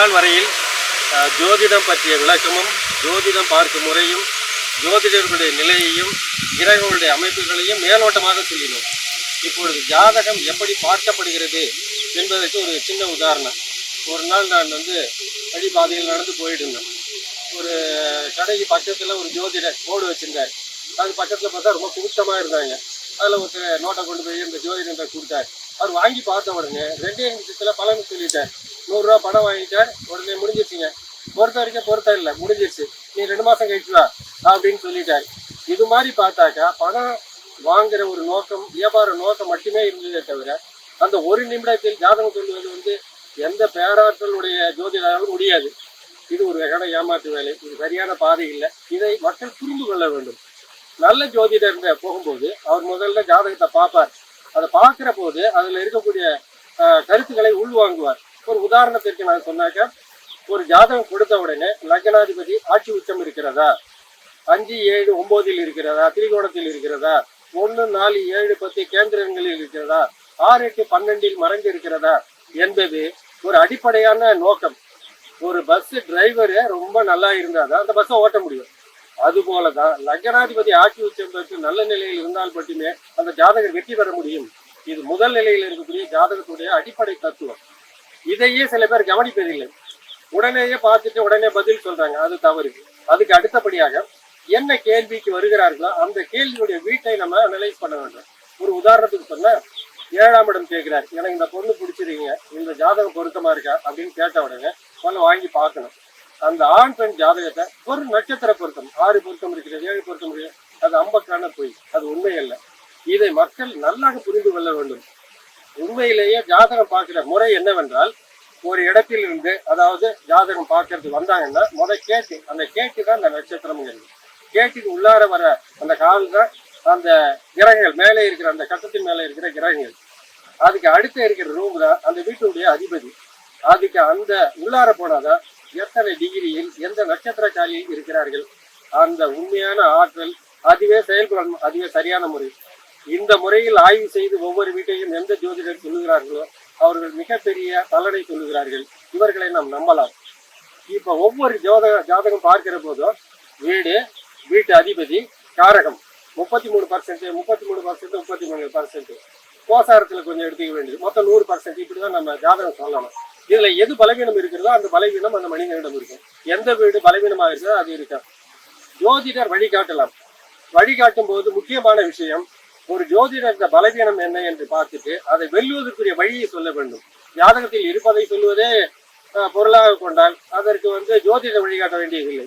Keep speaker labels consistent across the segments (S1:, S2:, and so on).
S1: நாள் வரையில் ஜோதிடம் பற்றிய விளக்கமும் ஜோதிடம் பார்க்கும் முறையும் ஜோதிடர்களுடைய நிலையையும் கிரகங்களுடைய அமைப்புகளையும் மேலோட்டமாக சொல்லினோம். இப்பொழுது ஜாதகம் எப்படி பார்க்கப்படுகிறது என்பதற்கு ஒரு சின்ன உதாரணம். ஒரு நாள் நான் வந்து வழிபாதையில் நடந்து போயிட்டு இருந்தேன் ஒரு கடைக்கு பக்கத்தில் ஒரு ஜோதிடர் போர்டு வச்சுருந்தார். அது பக்கத்தில் பார்த்தா ரொம்ப கூட்டமாக இருந்தாங்க. அதில் ஒருத்தர் நோட்டை கொண்டு போய் இந்த ஜோதிடர் கொடுத்தார். அவர் வாங்கி பார்த்த உடனே ரெண்டே நிமிஷத்தில் பலன் சொல்லிட்டார். நூறுரூவா பணம் வாங்கிட்டார். உடனே முடிஞ்சிருச்சுங்க. பொறுத்த வரைக்கும் பொறுத்த இல்லை முடிஞ்சிருச்சு. நீ ரெண்டு மாதம் கழிச்சுடா அப்படின்னு சொல்லிட்டார். இது மாதிரி பார்த்தாக்கா பணம் வாங்குற ஒரு நோக்கம் வியாபார நோக்கம் மட்டுமே இருந்ததே தவிர அந்த ஒரு நிமிடத்தில் ஜாதகம் சொல்லுவது வந்து எந்த பேராற்றலுடைய ஜோதிடராலும் முடியாது. இது ஒரு வகையான ஏமாற்று வேலை. இது சரியான பாதை இல்லை. இதை மக்கள் புரிந்து கொள்ள வேண்டும். நல்ல ஜோதிடர் போகும்போது அவர் முதல்ல ஜாதகத்தை பார்ப்பார். அதை பார்க்கிற போது அதில் இருக்கக்கூடிய கருத்துக்களை உள்வாங்குவார். ஒரு உதாரணத்திற்கு நான் சொன்னாக்க ஒரு ஜாதகம் கொடுத்த உடனே லக்னாதிபதி ஆட்சி உச்சம் இருக்கிறதா? அஞ்சு ஏழு ஒன்பதில் இருக்கிறதா? திரிகோணத்தில் இருக்கிறதா? ஒன்று நாலு ஏழு பத்து கேந்திரங்களில் இருக்கிறதா? ஆறு எட்டு பன்னெண்டில் மறைஞ்சு இருக்கிறதா? என்பது ஒரு அடிப்படையான நோக்கம். ஒரு பஸ் டிரைவரு ரொம்ப நல்லா இருந்தாதான் அந்த பஸ்ஸை ஓட்ட முடியும். அதுபோல தான் லக்னாதிபதி ஆட்சி உச்சம் நல்ல நிலையில் இருந்தால் மட்டுமே அந்த ஜாதகர் வெற்றி பெற முடியும். இது முதல் நிலையில் இருக்கக்கூடிய ஜாதகத்துடைய அடிப்படை தத்துவம். இதையே சில பேர் கவனிப்பதில்லை. உடனேயே பார்த்துட்டு உடனே பதில் சொல்றாங்க. அது தவறு. அதுக்கு அடுத்தபடியாக என்ன கேள்விக்கு வருகிறார்களோ அந்த கேள்வியுடைய வீட்டை நம்ம அனலைஸ் பண்ண வேண்டும். ஒரு உதாரணத்துக்கு சொன்னா ஏழாம் இடம் கேட்கிறார். எனக்கு இந்த பொண்ணு பிடிச்சிருக்கீங்க. இந்த ஜாதகம் பொருத்தமா இருக்கா அப்படின்னு கேட்ட உடனே முதல்ல வாங்கி பார்க்கணும். அந்த ஆண் பெண் ஜாதகத்தை ஒரு நட்சத்திர பொருத்தம் ஆறு பொருத்தம் இருக்கிறது ஏழு பொருத்தம் இருக்கிறது அது அம்பக்கான பொய் அது உண்மை அல்ல இதை மக்கள் நல்லாக புரிந்து கொள்ள வேண்டும். உண்மையிலேயே ஜாதகம் பார்க்கிற முறை என்னவென்றால் ஒரு இடத்தில் இருந்து அதாவது ஜாதகம் பார்க்கறதுக்கு வந்தாங்கன்னா முத கேட்டு அந்த கேட்டு தான் அந்த நட்சத்திரம்ங்கிறது. கேட்டுக்கு உள்ளார வர அந்த கால் தான் அந்த கிரகங்கள் மேலே இருக்கிற அந்த கட்டத்தின் மேலே இருக்கிற கிரகங்கள். அதுக்கு அடுத்து இருக்கிற ரூம் தான் அந்த வீட்டுடைய அதிபதி. அதுக்கு அந்த உள்ளார போனாதான் எத்தனை டிகிரியில் எந்த நட்சத்திரக்காரியில் இருக்கிறார்கள்? அந்த உண்மையான ஆற்றல் அதுவே செயல்படும் அதுவே சரியான முறை. இந்த முறையில் ஆய்வு செய்து ஒவ்வொரு வீட்டையும் எந்த ஜோதிடர் சொல்லுகிறார்களோ அவர்கள் மிகப்பெரிய பலனை சொல்லுகிறார்கள். இவர்களை நாம் நம்பலாம். இப்போ ஒவ்வொரு ஜோதக ஜாதகம் பார்க்கிற போதும் வீடு வீட்டு அதிபதி காரகம். முப்பத்தி மூணு பர்சன்ட் முப்பத்தி மூணு பர்சன்ட் முப்பத்தி மூணு பர்சன்ட் கோசாரத்தில் கொஞ்சம் எடுத்துக்க வேண்டியது. மொத்தம் நூறு பர்சன்ட் இப்படி தான் நம்ம ஜாதகம் சொல்லணும். இதுல எது பலவீனம் இருக்கிறதோ அந்த பலவீனம் அந்த மனிதனிடம் இருக்கும். எந்த வீடு பலவீனமாக இருக்கிறதோ அது இருக்கும் ஜோதிடர் வழிகாட்டலாம். வழிகாட்டும் போது முக்கியமான விஷயம் ஒரு ஜோதிடர் இந்த பலவீனம் என்ன என்று பார்த்துட்டு அதை வெல்லுவதற்குரிய வழியை சொல்ல வேண்டும். ஜாதகத்தில் இருப்பதை சொல்வதே பொருளாக கொண்டால் அதற்கு வந்து ஜோதிடர் வழிகாட்ட வேண்டியதில்லை.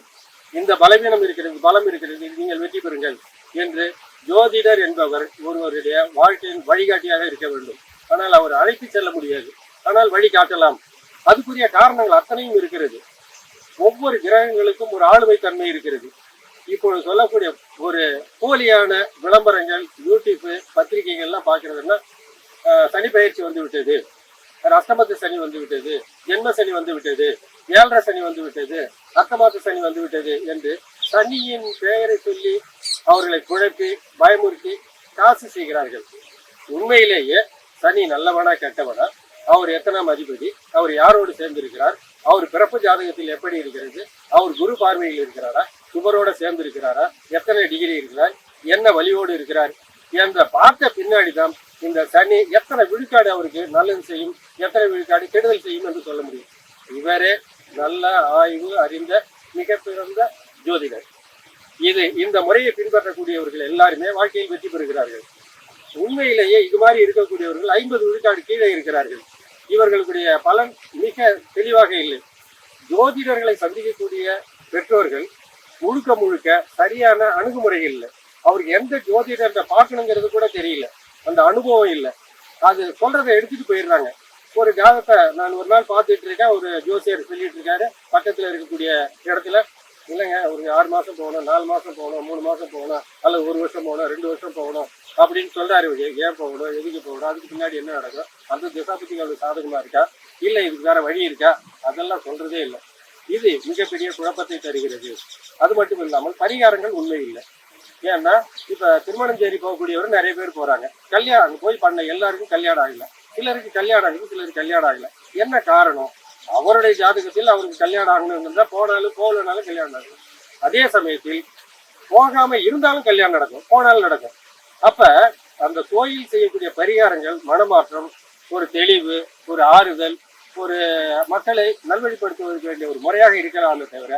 S1: இந்த பலவீனம் இருக்கிறது பலம் இருக்கிறது நீங்கள் வெற்றி பெறுங்கள் என்று ஜோதிடர் என்பவர் ஒருவருடைய வாழ்க்கையின் வழிகாட்டியாக இருக்க வேண்டும். ஆனால் அவர் அழைத்து செல்ல முடியாது. ஆனால் வழிகாட்டலாம் அதுக்குரிய காரணங்கள் அத்தனையும் இருக்கிறது. ஒவ்வொரு கிரகங்களுக்கும் ஒரு ஆளுமை தன்மை இருக்கிறது. இப்பொழுது சொல்லக்கூடிய ஒரு போலியான விளம்பரங்கள் யூடியூப் பத்திரிகைகள்லாம் பார்க்கறதுன்னா சனி பயிற்சி வந்து விட்டது. அஷ்டமத்து சனி வந்து விட்டது. ஜென்ம சனி வந்து விட்டது. ஏழரை சனி வந்து விட்டது. அர்த்தமாத்து சனி வந்து விட்டது என்று சனியின் பெயரை சொல்லி அவர்களை குழப்பி பயமுறுத்தி காசு செய்கிறார்கள். உண்மையிலேயே சனி நல்லவனா கெட்டவனா? அவர் எத்தனாம் அதிபதி? அவர் யாரோடு சேர்ந்திருக்கிறார்? அவர் பிறப்பு ஜாதகத்தில் எப்படி இருக்கிறது? அவர் குரு பார்வையில் இருக்கிறாரா? சுபரோட சேர்ந்து இருக்கிறாரா எத்தனை டிகிரி இருக்கிறார்? என்ன வழியோடு இருக்கிறார்? என்ற பார்த்த பின்னாடி தான் இந்த சனி எத்தனை விழுக்காடு அவருக்கு நல்லது செய்யும் எத்தனை விழுக்காடு கெடுதல் செய்யும் என்று சொல்ல முடியும். இவரே நல்ல ஆய்வு அறிந்த மிக பிறந்த ஜோதிடர். இது இந்த முறையை பின்பற்றக்கூடியவர்கள் எல்லாருமே வாழ்க்கையில் வெற்றி பெறுகிறார்கள். உண்மையிலேயே இது மாதிரி இருக்கக்கூடியவர்கள் ஐம்பது விழுக்காடு கீழே இருக்கிறார்கள். இவர்களுடைய பலன் மிக தெளிவாக இல்லை. ஜோதிடர்களை சந்திக்கக்கூடிய பெற்றோர்கள் முழுக்க முழுக்க சரியான அணுகுமுறை இல்லை. அவருக்கு எந்த ஜோதிடர்கிட்ட பார்க்கணுங்கிறது கூட தெரியல. அந்த அனுபவம் இல்லை. அது சொல்றதை எடுத்துட்டு போயிடுறாங்க. ஒரு ஜாதகத்தை நான் ஒரு நாள் பார்த்துட்டு இருக்கேன். ஒரு ஜோசியர் சொல்லிட்டு இருக்காரு. பக்கத்தில் இருக்கக்கூடிய இடத்துல இல்லைங்க ஒரு ஆறு மாதம் போகணும் நாலு மாதம் போகணும் மூணு மாதம் போகணும் அல்லது ஒரு வருஷம் போகணும் ரெண்டு வருஷம் போகணும் அப்படின்னு சொல்கிறாரு ஏ- ஏன் போகணும்? எதுக்கு போகணும்? அதுக்கு பின்னாடி என்ன நடக்கும்? அந்த திசாபதிகள் சாதகமாக இருக்கா? இல்லை இதுக்கு வேற வழி இருக்கா? அதெல்லாம் சொல்கிறதே இல்லை. இது மிகப்பெரிய குழப்பத்தை தருகிறது. அது மட்டும் இல்லாமல் பரிகாரங்கள் உண்மை இல்லை. ஏன்னா இப்போ திருமணம் தேடி போகக்கூடியவர் நிறைய பேர் போகிறாங்க கல்யாணம் போய் பண்ண எல்லாருக்கும் கல்யாணம் ஆகலை. சிலருக்கு கல்யாணம் ஆகுது சிலருக்கு கல்யாணம் ஆகலை. என்ன காரணம்? அவருடைய ஜாதகத்தில் அவருக்கு கல்யாணம் ஆகணுங்கிறதா போனாலும் போகலனாலும் கல்யாணம் ஆகும் அதே சமயத்தில் போகாம இருந்தாலும் கல்யாணம் நடக்கும் போனாலும் நடக்கும். அப்ப அந்த கோயில் செய்யக்கூடிய பரிகாரங்கள் மனமாற்றம் ஒரு தெளிவு ஒரு ஆறுதல் ஒரு மக்களை நல்வழிப்படுத்துவதற்கு வேண்டிய ஒரு முறையாக இருக்கலாமே தவிர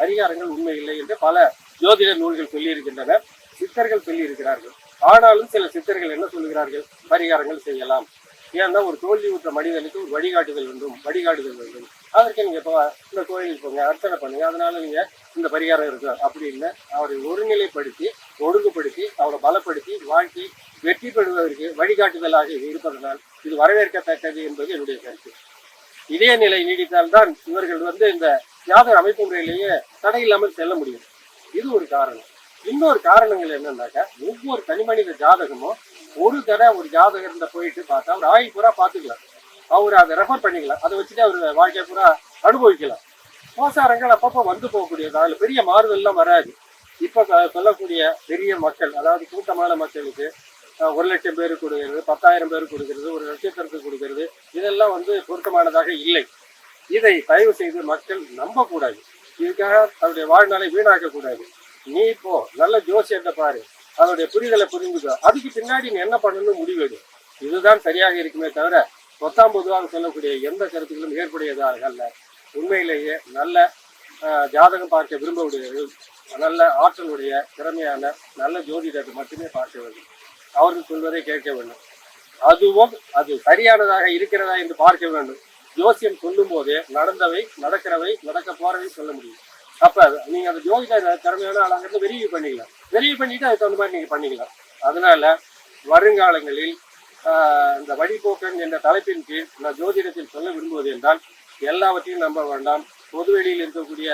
S1: பரிகாரங்கள் உண்மை இல்லை என்று பல ஜோதிட நூல்கள் சொல்லியிருக்கின்றன சித்தர்கள் சொல்லியிருக்கிறார்கள். ஆனாலும் சில சித்தர்கள் என்ன சொல்லுகிறார்கள்? பரிகாரங்கள் செய்யலாம். ஏன்னா ஒரு தோல்வி உற்ற மனிதனுக்கு ஒரு வழிகாட்டுதல் வேண்டும் வழிகாட்டுதல் வேண்டும். அதற்கு நீங்க இப்போ இந்த கோயிலுக்கு போங்க அர்ச்சனை பண்ணுங்க அதனால நீங்க இந்த பரிகாரம் இருக்கு. அப்படின்னு அவரை ஒருநிலைப்படுத்தி ஒழுங்குபடுத்தி அவரை பலப்படுத்தி வாழ்க்கை வெற்றி பெறுவதற்கு வழிகாட்டுதலாக இருப்பதனால் இது வரவேற்கத்தக்கது என்பது என்னுடைய கருத்து. இதே நிலை நீடித்தால்தான் இவர்கள் வந்து இந்த ஜாதக அமைப்பு முறையிலேயே தடை இல்லாமல் செல்ல முடியும். இது ஒரு காரணம். இன்னொரு காரணங்கள் என்னன்னாக்கா ஒவ்வொரு தனிமனித ஜாதகமும் ஒரு தடவை ஒரு ஜாதகர்கிட்ட போயிட்டு பார்த்தா அவர் ஆயுள் பூரா பார்த்துக்கலாம். அவர் அதை ரெஃபர் பண்ணிக்கலாம். அதை வச்சுட்டு அவர் வாழ்க்கை பூரா அனுபவிக்கலாம். மோசாரங்கள் அப்பப்போ வந்து போகக்கூடியது? அதில் பெரிய மாறுதல்லாம் வராது. இப்போ சொல்லக்கூடிய பெரிய மக்கள் அதாவது கூட்டமான மக்களுக்கு ஒரு லட்சம் பேர் கொடுக்கிறது பத்தாயிரம் பேர் கொடுக்கிறது ஒரு நட்சத்திரத்துக்கு கொடுக்கிறது இதெல்லாம் வந்து பொருத்தமானதாக இல்லை. இதை தயவு செய்து மக்கள் நம்பக்கூடாது. இதுக்காக தன்னுடைய வாழ்நாளை வீணாக்கக்கூடாது. நீ இப்போ நல்ல ஜோசியத்தை பாரு. அதனுடைய புரிதலை புரிஞ்சுக்கோ அதுக்கு பின்னாடி நீ என்ன பண்ணணும்னு முடிவெடு இதுதான் சரியாக இருக்குமே தவிர பத்தாம் பொதுவாக சொல்லக்கூடிய எந்த கருத்துக்களும் ஏற்புடையதாக அல்ல. உண்மையிலேயே நல்ல ஜாதகம் பார்க்க விரும்பக்கூடியவர்கள் நல்ல ஆற்றலுடைய திறமையான நல்ல ஜோதிடத்தை மட்டுமே பார்க்க வேண்டும். அவர்கள் சொல்வதை கேட்க வேண்டும். அதுவும் அது சரியானதாக இருக்கிறதா என்று பார்க்க வேண்டும். ஜோசியம் சொல்லும் போதே நடந்தவை நடக்கிறவை நடக்க போறவை சொல்ல முடியும். அப்ப நீங்க அந்த ஜோதிட திறமையான ஆளாங்கிறது வெரிவி பண்ணிக்கலாம். வெளியே பண்ணிட்டு அதுக்கு தகுந்த மாதிரி நீங்கள் பண்ணிக்கலாம். அதனால வருங்காலங்களில் இந்த வழிபோக்கன் என்ற தலைப்பின் கீழ் நான் ஜோதிடத்தில் சொல்ல விரும்புவது என்றால் எல்லாவற்றையும் நம்ப வேண்டாம். பொதுவெளியில் இருக்கக்கூடிய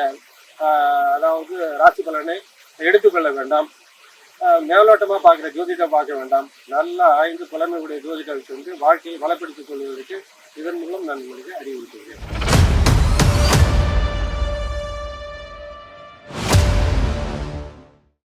S1: அதாவது ராசி பலனை எடுத்துக்கொள்ள வேண்டாம். மேலோட்டமாக பார்க்குற ஜோதிடம் பார்க்க வேண்டாம். நல்லா ஆய்ந்து புலமையுடைய ஜோதிடம் சென்று வாழ்க்கையை வளப்படுத்திக் கொள்வதற்கு இதன் மூலம் நான் உங்களுக்கு அறிவுறுத்துகிறேன்.